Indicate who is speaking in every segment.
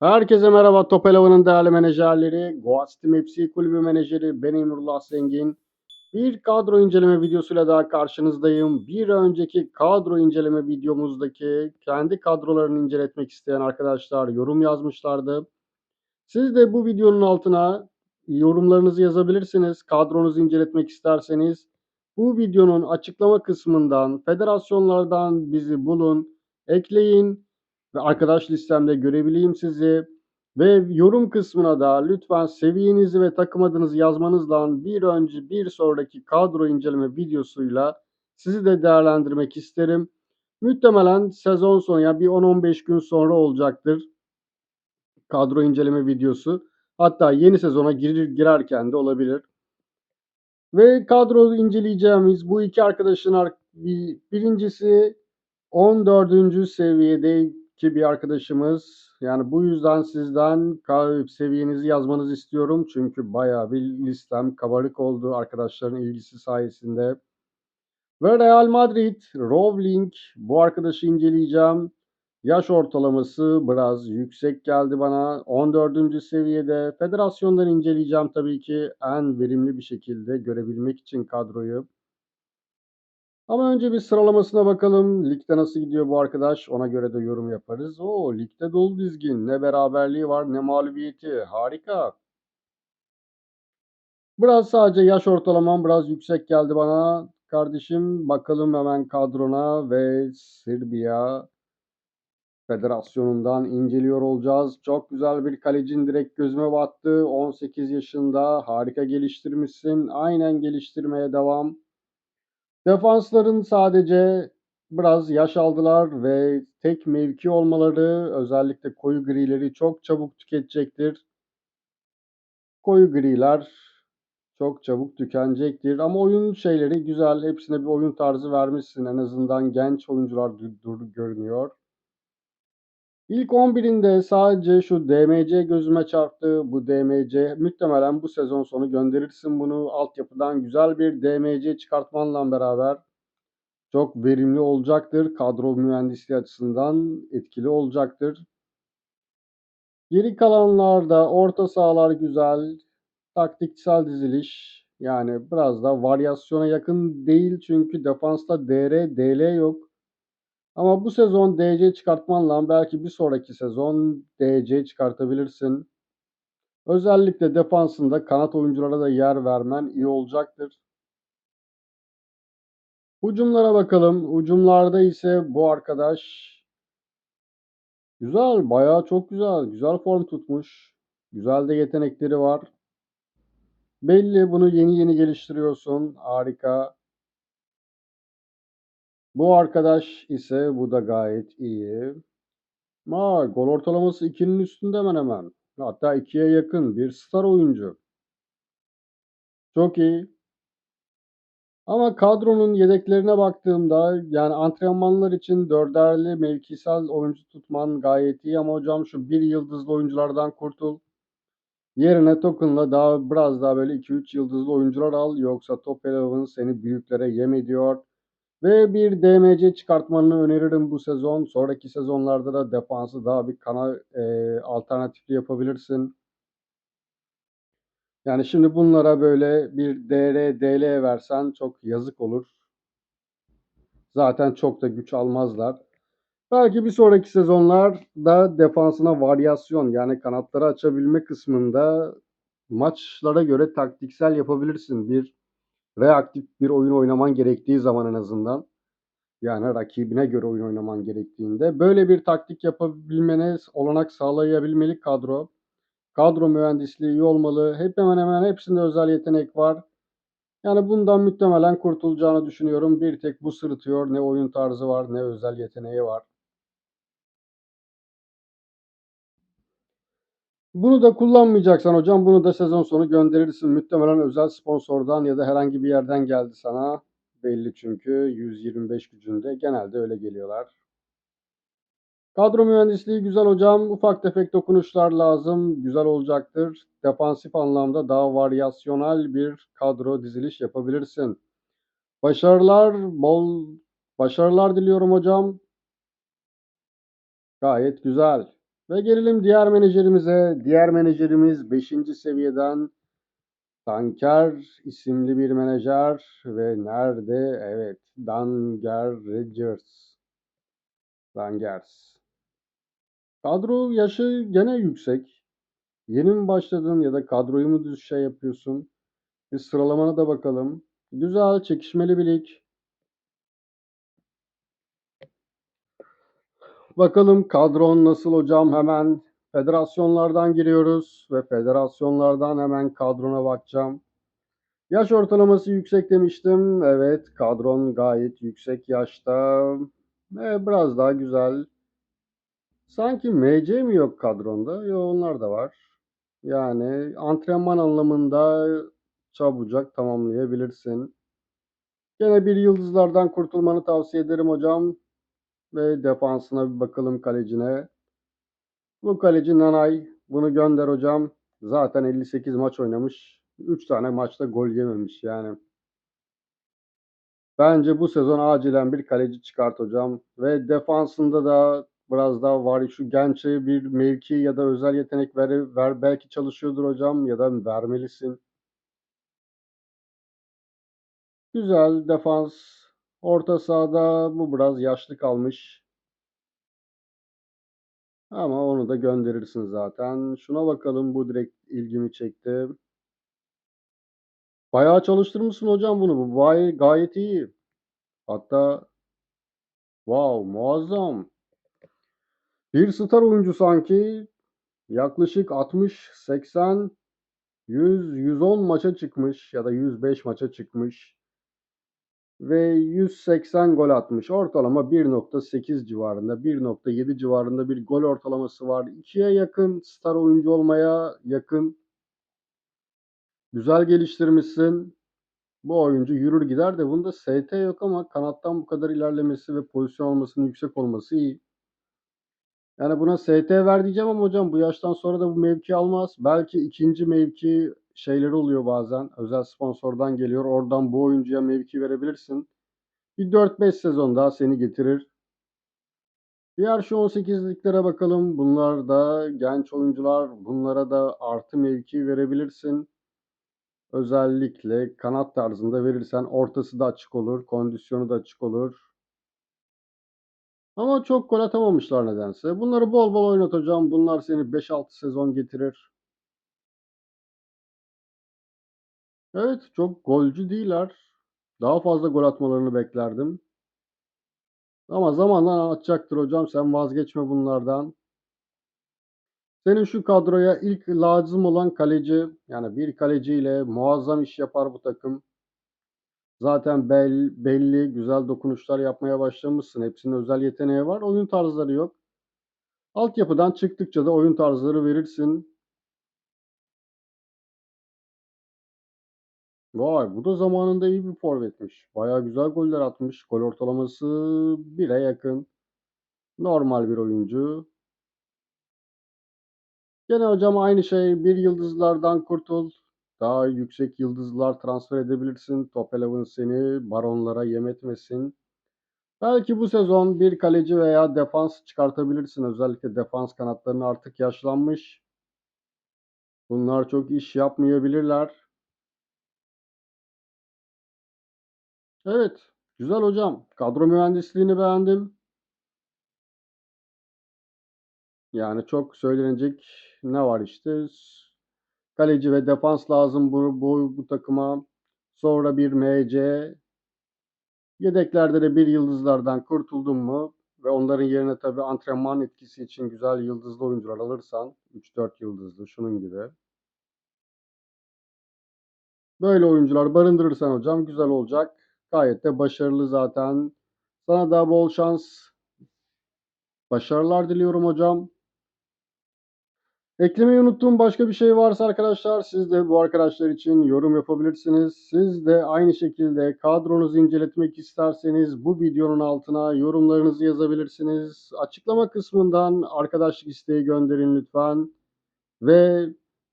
Speaker 1: Herkese merhaba. Top Eleven'ın değerli menajerleri, Goat Team FC kulübü menajeri ben Emrullah Zengin. Bir kadro inceleme videosuyla daha karşınızdayım. Bir önceki kadro inceleme videomuzdaki kendi kadrolarını inceletmek isteyen arkadaşlar yorum yazmışlardı. Siz de bu videonun altına yorumlarınızı yazabilirsiniz. Kadronuzu inceletmek isterseniz bu videonun açıklama kısmından federasyonlardan bizi bulun, ekleyin ve arkadaş listemde görebileyim sizi. Ve yorum kısmına da lütfen seviyenizi ve takım adınızı yazmanızla bir önce bir sonraki kadro inceleme videosuyla sizi de değerlendirmek isterim. Muhtemelen sezon sonu yani bir 10-15 gün sonra olacaktır kadro inceleme videosu. Hatta yeni sezona girir, girerken de olabilir. Ve kadro inceleyeceğimiz bu iki arkadaşın ar- bir- birincisi 14. seviyedeki bir arkadaşımız. Yani bu yüzden sizden ka- seviyenizi yazmanızı istiyorum. Çünkü bayağı bir listem kabarık oldu arkadaşların ilgisi sayesinde. Ve Real Madrid, Rowling bu arkadaşı inceleyeceğim. Yaş ortalaması biraz yüksek geldi bana. 14. seviyede. Federasyondan inceleyeceğim tabii ki en verimli bir şekilde görebilmek için kadroyu. Ama önce bir sıralamasına bakalım. Ligde nasıl gidiyor bu arkadaş? Ona göre de yorum yaparız. Oo, ligde dolu dizgin. Ne beraberliği var ne mağlubiyeti. Harika. Biraz sadece yaş ortalamam biraz yüksek geldi bana. Kardeşim bakalım hemen kadrona ve Sırbiya Federasyonundan inceliyor olacağız. Çok güzel bir kalecin direkt gözüme battı. 18 yaşında harika geliştirmişsin. Aynen geliştirmeye devam. Defansların sadece biraz yaş aldılar ve tek mevki olmaları özellikle koyu grileri çok çabuk tüketecektir. Koyu griler çok çabuk tükenecektir. Ama oyun şeyleri güzel. Hepsine bir oyun tarzı vermişsin. En azından genç oyuncular dur, dur görünüyor. İlk 11'inde sadece şu DMC gözüme çarptı. Bu DMC muhtemelen bu sezon sonu gönderirsin bunu. Altyapıdan güzel bir DMC çıkartmanla beraber çok verimli olacaktır. Kadro mühendisliği açısından etkili olacaktır. Geri kalanlarda orta sahalar güzel. Taktiksel diziliş yani biraz da varyasyona yakın değil çünkü defansta DR, DL yok. Ama bu sezon DC çıkartmanla belki bir sonraki sezon DC çıkartabilirsin. Özellikle defansında kanat oyunculara da yer vermen iyi olacaktır. Hücumlara bakalım. Hücumlarda ise bu arkadaş güzel, bayağı çok güzel. Güzel form tutmuş. Güzel de yetenekleri var. Belli bunu yeni yeni geliştiriyorsun. Harika. Bu arkadaş ise bu da gayet iyi. Ma gol ortalaması 2'nin üstünde hemen hemen. Hatta 2'ye yakın bir star oyuncu. Çok iyi. Ama kadronun yedeklerine baktığımda yani antrenmanlar için dörderli mevkisel oyuncu tutman gayet iyi ama hocam şu bir yıldızlı oyunculardan kurtul. Yerine tokenla daha biraz daha böyle 2-3 yıldızlı oyuncular al yoksa Top Eleven seni büyüklere yem ediyor. Ve bir DMC çıkartmanı öneririm bu sezon. Sonraki sezonlarda da defansı daha bir kana e, alternatifli yapabilirsin. Yani şimdi bunlara böyle bir DR, DL versen çok yazık olur. Zaten çok da güç almazlar. Belki bir sonraki sezonlarda defansına varyasyon yani kanatları açabilme kısmında maçlara göre taktiksel yapabilirsin. Bir reaktif bir oyun oynaman gerektiği zaman en azından. Yani rakibine göre oyun oynaman gerektiğinde. Böyle bir taktik yapabilmene olanak sağlayabilmeli kadro. Kadro mühendisliği iyi olmalı. Hep hemen hemen hepsinde özel yetenek var. Yani bundan muhtemelen kurtulacağını düşünüyorum. Bir tek bu sırıtıyor. Ne oyun tarzı var ne özel yeteneği var. Bunu da kullanmayacaksan hocam bunu da sezon sonu gönderirsin. Muhtemelen özel sponsordan ya da herhangi bir yerden geldi sana. Belli çünkü 125 gücünde genelde öyle geliyorlar. Kadro mühendisliği güzel hocam. Ufak tefek dokunuşlar lazım. Güzel olacaktır. Defansif anlamda daha varyasyonel bir kadro diziliş yapabilirsin. Başarılar, bol başarılar diliyorum hocam. Gayet güzel. Ve gelelim diğer menajerimize. Diğer menajerimiz 5. seviyeden Tanker isimli bir menajer ve nerede? Evet, Danger Rodgers. Dangers. Kadro yaşı gene yüksek. Yeni mi başladın ya da kadroyu mu düz şey yapıyorsun? Bir sıralamana da bakalım. Güzel, çekişmeli bir lig. Bakalım kadron nasıl hocam? Hemen federasyonlardan giriyoruz ve federasyonlardan hemen kadrona bakacağım. Yaş ortalaması yüksek demiştim. Evet, kadron gayet yüksek yaşta. Ve biraz daha güzel. Sanki MC mi yok kadronda? Yok onlar da var. Yani antrenman anlamında çabucak tamamlayabilirsin. Gene bir yıldızlardan kurtulmanı tavsiye ederim hocam. Ve defansına bir bakalım kalecine. Bu kaleci Nanay. Bunu gönder hocam. Zaten 58 maç oynamış. 3 tane maçta gol yememiş yani. Bence bu sezon acilen bir kaleci çıkart hocam. Ve defansında da biraz daha var. Şu Genç'e bir mevki ya da özel yetenek ver, ver belki çalışıyordur hocam ya da vermelisin. Güzel defans. Orta sahada bu biraz yaşlı kalmış. Ama onu da gönderirsin zaten. Şuna bakalım bu direkt ilgimi çekti. Bayağı çalıştırmışsın hocam bunu. Bu gayet, iyi. Hatta wow muazzam. Bir star oyuncu sanki yaklaşık 60, 80, 100, 110 maça çıkmış ya da 105 maça çıkmış ve 180 gol atmış. Ortalama 1.8 civarında, 1.7 civarında bir gol ortalaması var. 2'ye yakın star oyuncu olmaya yakın. Güzel geliştirmişsin. Bu oyuncu yürür gider de bunda ST yok ama kanattan bu kadar ilerlemesi ve pozisyon almasının yüksek olması iyi. Yani buna ST ver diyeceğim ama hocam bu yaştan sonra da bu mevki almaz. Belki ikinci mevki şeyleri oluyor bazen. Özel sponsordan geliyor. Oradan bu oyuncuya mevki verebilirsin. Bir 4-5 sezon daha seni getirir. Diğer şu 18'liklere bakalım. Bunlar da genç oyuncular. Bunlara da artı mevki verebilirsin. Özellikle kanat tarzında verirsen ortası da açık olur. Kondisyonu da açık olur. Ama çok gol atamamışlar nedense. Bunları bol bol oynat hocam. Bunlar seni 5-6 sezon getirir. Evet, çok golcü değiller. Daha fazla gol atmalarını beklerdim. Ama zamanla atacaktır hocam. Sen vazgeçme bunlardan. Senin şu kadroya ilk lazım olan kaleci, yani bir kaleciyle muazzam iş yapar bu takım. Zaten bel, belli, güzel dokunuşlar yapmaya başlamışsın. Hepsinin özel yeteneği var. Oyun tarzları yok. Altyapıdan çıktıkça da oyun tarzları verirsin. Vay bu da zamanında iyi bir forvetmiş. Baya güzel goller atmış. Gol ortalaması 1'e yakın. Normal bir oyuncu. Gene hocam aynı şey. Bir yıldızlardan kurtul. Daha yüksek yıldızlar transfer edebilirsin. Top Eleven seni baronlara yem etmesin. Belki bu sezon bir kaleci veya defans çıkartabilirsin. Özellikle defans kanatlarının artık yaşlanmış. Bunlar çok iş yapmayabilirler. Evet, güzel hocam. Kadro mühendisliğini beğendim. Yani çok söylenecek ne var işte. Kaleci ve defans lazım bu, bu, bu takıma. Sonra bir MC. Yedeklerde de bir yıldızlardan kurtuldun mu ve onların yerine tabii antrenman etkisi için güzel yıldızlı oyuncular alırsan 3-4 yıldızlı şunun gibi. Böyle oyuncular barındırırsan hocam güzel olacak. Gayet de başarılı zaten. Sana da bol şans. Başarılar diliyorum hocam. Eklemeyi unuttuğum başka bir şey varsa arkadaşlar siz de bu arkadaşlar için yorum yapabilirsiniz. Siz de aynı şekilde kadronuzu inceletmek isterseniz bu videonun altına yorumlarınızı yazabilirsiniz. Açıklama kısmından arkadaşlık isteği gönderin lütfen. Ve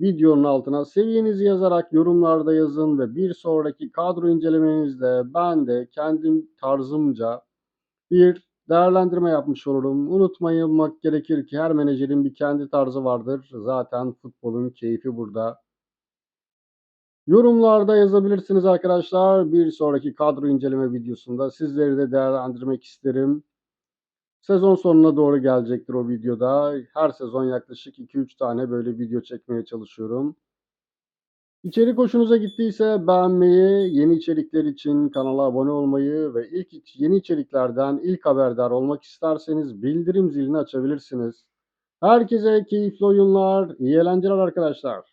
Speaker 1: videonun altına seviyenizi yazarak yorumlarda yazın ve bir sonraki kadro incelemenizde ben de kendim tarzımca bir değerlendirme yapmış olurum. Unutmayılmak gerekir ki her menajerin bir kendi tarzı vardır. Zaten futbolun keyfi burada. Yorumlarda yazabilirsiniz arkadaşlar. Bir sonraki kadro inceleme videosunda sizleri de değerlendirmek isterim. Sezon sonuna doğru gelecektir o videoda. Her sezon yaklaşık 2-3 tane böyle video çekmeye çalışıyorum. İçerik hoşunuza gittiyse beğenmeyi, yeni içerikler için kanala abone olmayı ve ilk yeni içeriklerden ilk haberdar olmak isterseniz bildirim zilini açabilirsiniz. Herkese keyifli oyunlar, iyi eğlenceler arkadaşlar.